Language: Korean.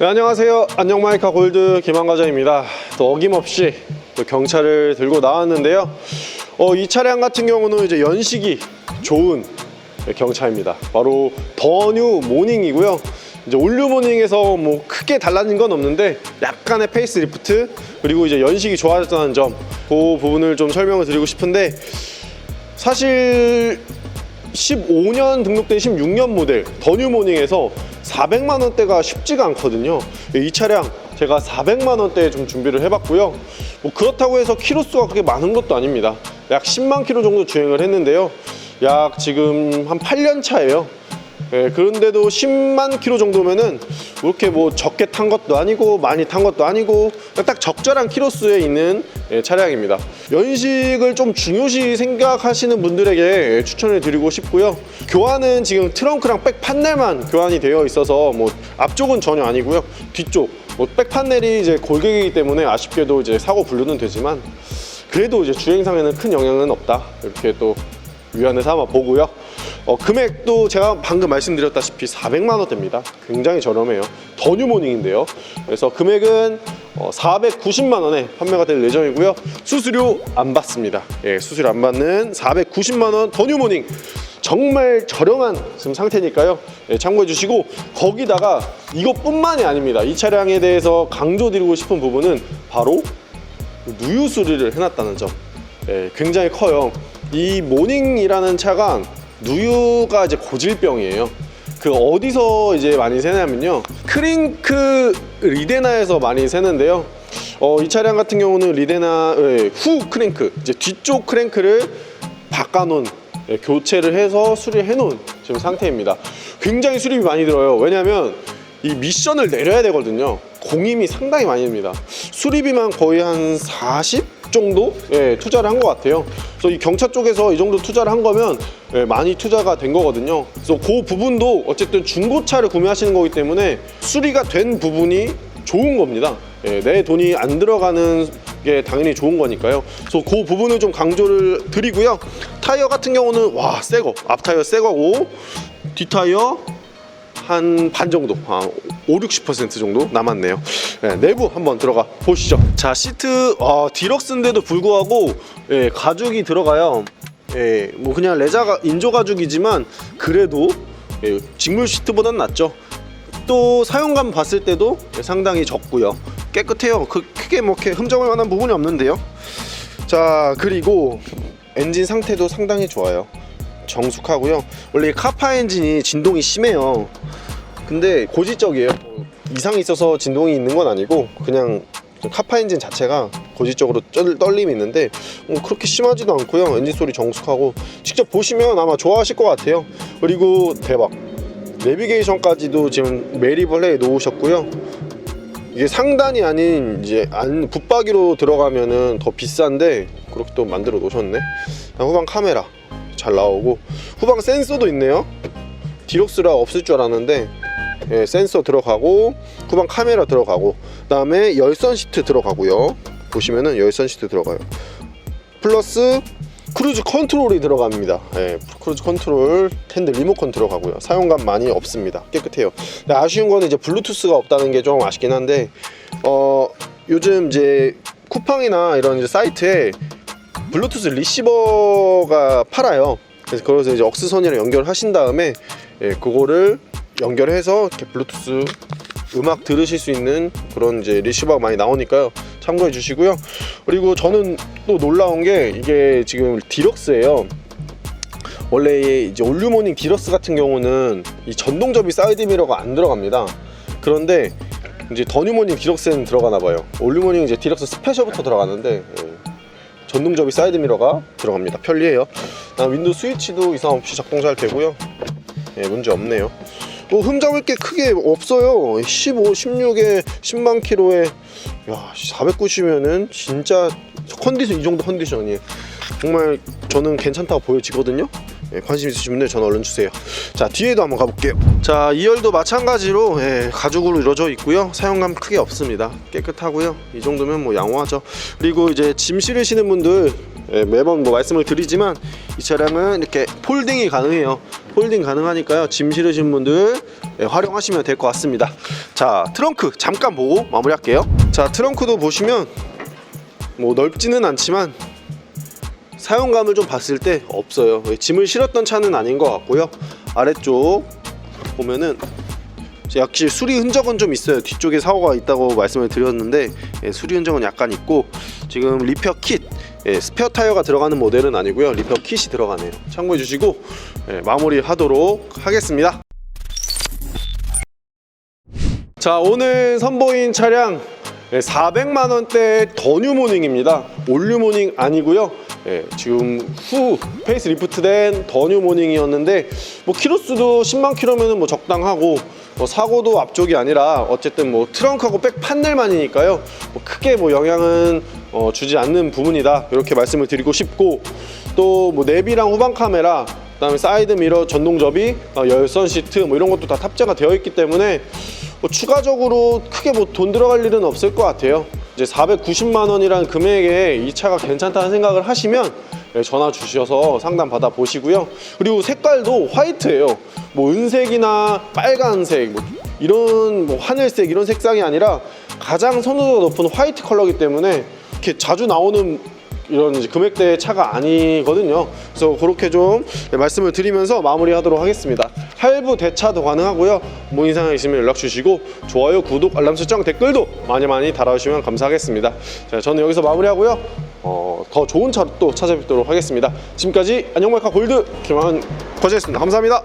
네, 안녕하세요. 안녕 마이카 골드 김한과장입니다. 또 어김없이 또 경차를 들고 나왔는데요. 어, 이 차량 같은 경우는 이제 연식이 좋은 경차입니다. 바로 더뉴 모닝이고요. 이제 올류 모닝에서 뭐 크게 달라진 건 없는데 약간의 페이스 리프트 그리고 이제 연식이 좋아졌다는 점, 그 부분을 좀 설명을 드리고 싶은데 사실 15년 등록된 16년 모델 더뉴 모닝에서 400만 원대가 쉽지가 않거든요. 이 차량 제가 400만 원대에 좀 준비를 해봤고요. 뭐 그렇다고 해서 키로수가 그렇게 많은 것도 아닙니다. 약 10만 킬로 정도 주행을 했는데요. 약 지금 한 8년 차예요. 예, 그런데도 10만 킬로 정도면은 이렇게 뭐 적게 탄 것도 아니고 많이 탄 것도 아니고 딱 적절한 키로수에 있는 예, 차량입니다. 연식을 좀 중요시 생각하시는 분들에게 추천을 드리고 싶고요. 교환은 지금 트렁크랑 백 판넬만 교환이 되어 있어서 뭐 앞쪽은 전혀 아니고요. 뒤쪽 뭐 백 판넬이 이제 골격이기 때문에 아쉽게도 이제 사고 분류는 되지만 그래도 이제 주행상에는 큰 영향은 없다. 이렇게 또 위안을 삼아 보고요. 어, 금액도 제가 방금 말씀드렸다시피 400만 원대입니다. 굉장히 저렴해요. 더 뉴 모닝인데요. 그래서 금액은 어, 490만 원에 판매가 될 예정이고요. 수수료 안 받습니다. 예, 수수료 안 받는 490만 원 더 뉴 모닝. 정말 저렴한 지금 상태니까요. 예, 참고해 주시고 거기다가 이것뿐만이 아닙니다. 이 차량에 대해서 강조드리고 싶은 부분은 바로 누유 수리를 해놨다는 점 예, 굉장히 커요. 이 모닝이라는 차가 누유가 이제 고질병이에요. 그 어디서 이제 많이 새냐면요. 크링크 리데나에서 많이 새는데요. 어, 이 차량 같은 경우는 리데나 예, 후 크랭크 이제 뒤쪽 크랭크를 바꿔놓은 예, 교체를 해서 수리해 놓은 지금 상태입니다. 굉장히 수리비 많이 들어요. 왜냐하면 이 미션을 내려야 되거든요. 공임이 상당히 많이 듭니다. 수리비만 거의 한 40 정도 예, 투자를 한 것 같아요. 그래서 이 경차 쪽에서 이 정도 투자를 한 거면 예, 많이 투자가 된 거거든요. 그래서 그 부분도 어쨌든 중고차를 구매하시는 거기 때문에 수리가 된 부분이 좋은 겁니다. 예, 내 돈이 안 들어가는 게 당연히 좋은 거니까요. 그래서 그 부분을 좀 강조를 드리고요. 타이어 같은 경우는 와, 새 거. 앞 타이어 새 거고 뒷 타이어 한 반 정도, 한 5, 60% 정도 남았네요. 네, 내부 한번 들어가 보시죠. 자, 시트 어, 디럭스인데도 불구하고 예, 가죽이 들어가요. 예, 뭐 그냥 레자 인조 가죽이지만 그래도 예, 직물 시트보단 낫죠. 또 사용감 봤을 때도 상당히 적고요. 깨끗해요. 그 크게 뭐 흠잡을 만한 부분이 없는데요. 자, 그리고 엔진 상태도 상당히 좋아요. 정숙하고요. 원래 이 카파 엔진이 진동이 심해요. 근데 고지적이에요. 뭐 이상이 있어서 진동이 있는 건 아니고 그냥 카파 엔진 자체가 고지적으로 쩔- 떨림이 있는데 뭐 그렇게 심하지도 않고요. 엔진 소리 정숙하고 직접 보시면 아마 좋아하실 것 같아요. 그리고 대박. 내비게이션까지도 지금 매립을 해 놓으셨고요. 이게 상단이 아닌 이제 안 붙박이로 들어가면은 더 비싼데 그렇게 또 만들어 놓으셨네. 후방 카메라 잘 나오고 후방 센서도 있네요. 디럭스라 없을 줄 알았는데 예, 센서 들어가고 후방 카메라 들어가고 그 다음에 열선 시트 들어가고요. 보시면은 열선 시트 들어가요. 플러스 크루즈 컨트롤이 들어갑니다. 예, 크루즈 컨트롤 텐드 리모컨 들어가고요. 사용감 많이 없습니다. 깨끗해요. 근데 아쉬운 거는 이제 블루투스가 없다는 게 좀 아쉽긴 한데 어 요즘 이제 쿠팡이나 이런 이제 사이트에 블루투스 리시버가 팔아요. 그래서 그래서 이제 억스선이랑 연결하신 다음에 예, 그거를 연결해서 이렇게 블루투스 음악 들으실 수 있는 그런 이제 리시버가 많이 나오니까요. 참고해 주시고요. 그리고 저는 또 놀라운 게 이게 지금 디럭스예요. 원래 이제 올류모닝 디럭스 같은 경우는 이 전동 접이 사이드 미러가 안 들어갑니다. 그런데 이제 더뉴모닝 디럭스는 들어가나 봐요. 올류모닝 이제 디럭스 스페셜부터 들어가는데 예, 전동 접이 사이드 미러가 들어갑니다. 편리해요. 그다음 윈도우 스위치도 이상 없이 작동 잘 되고요. 예, 문제 없네요. 뭐 흠잡을 게 크게 없어요. 15, 16에 10만 킬로에 야 490이면은 진짜 컨디션 이 정도 컨디션이에요. 정말 저는 괜찮다고 보여지거든요. 예, 관심 있으신 분들 전화 얼른 주세요. 자 뒤에도 한번 가볼게요. 자 2열도 마찬가지로 예, 가죽으로 이루어져 있고요. 사용감 크게 없습니다. 깨끗하고요. 이 정도면 뭐 양호하죠. 그리고 이제 짐 실으시는 분들 예, 매번 뭐 말씀을 드리지만 이 차량은 이렇게 폴딩이 가능해요. 폴딩 가능하니까요. 짐 실으신 분들 예, 활용하시면 될 것 같습니다. 자, 트렁크 잠깐 보고 마무리할게요. 자, 트렁크도 보시면 뭐 넓지는 않지만 사용감을 좀 봤을 때 없어요. 예, 짐을 실었던 차는 아닌 것 같고요. 아래쪽 보면은 역시 수리 흔적은 좀 있어요. 뒤쪽에 사고가 있다고 말씀을 드렸는데 예, 수리 흔적은 약간 있고 지금 리페어 킷 예, 스페어 타이어가 들어가는 모델은 아니고요. 리페어 킷이 들어가네요. 참고해 주시고 예, 마무리 하도록 하겠습니다. 자 오늘 선보인 차량 400만 원대 더뉴 모닝입니다. 올류 모닝 아니고요. 예, 지금 후 페이스 리프트된 더뉴 모닝이었는데 뭐 키로수도 10만 킬로면은 뭐 적당하고 뭐 사고도 앞쪽이 아니라 어쨌든 뭐 트렁크하고 백 판넬만이니까요. 뭐 크게 뭐 영향은 어, 주지 않는 부분이다 이렇게 말씀을 드리고 싶고 또 뭐 내비랑 후방 카메라 그다음에 사이드 미러 전동 접이 어, 열선 시트 뭐 이런 것도 다 탑재가 되어 있기 때문에 뭐 추가적으로 크게 뭐 돈 들어갈 일은 없을 것 같아요. 이제 490만 원이라는 금액에 이 차가 괜찮다는 생각을 하시면 예, 전화 주셔서 상담 받아 보시고요. 그리고 색깔도 화이트예요. 뭐 은색이나 빨간색 뭐 이런 뭐 하늘색 이런 색상이 아니라 가장 선호도가 높은 화이트 컬러이기 때문에 이렇게 자주 나오는 이런 이제 금액대 차가 아니거든요. 그래서 그렇게 좀 말씀을 드리면서 마무리하도록 하겠습니다. 할부 대차도 가능하고요. 뭐 이상이 있으면 연락 주시고 좋아요, 구독, 알람 설정, 댓글도 많이 많이 달아주시면 감사하겠습니다. 자, 저는 여기서 마무리하고요. 어, 더 좋은 차로 또 찾아뵙도록 하겠습니다. 지금까지 안녕말카 골드 김한 거제였습니다. 감사합니다.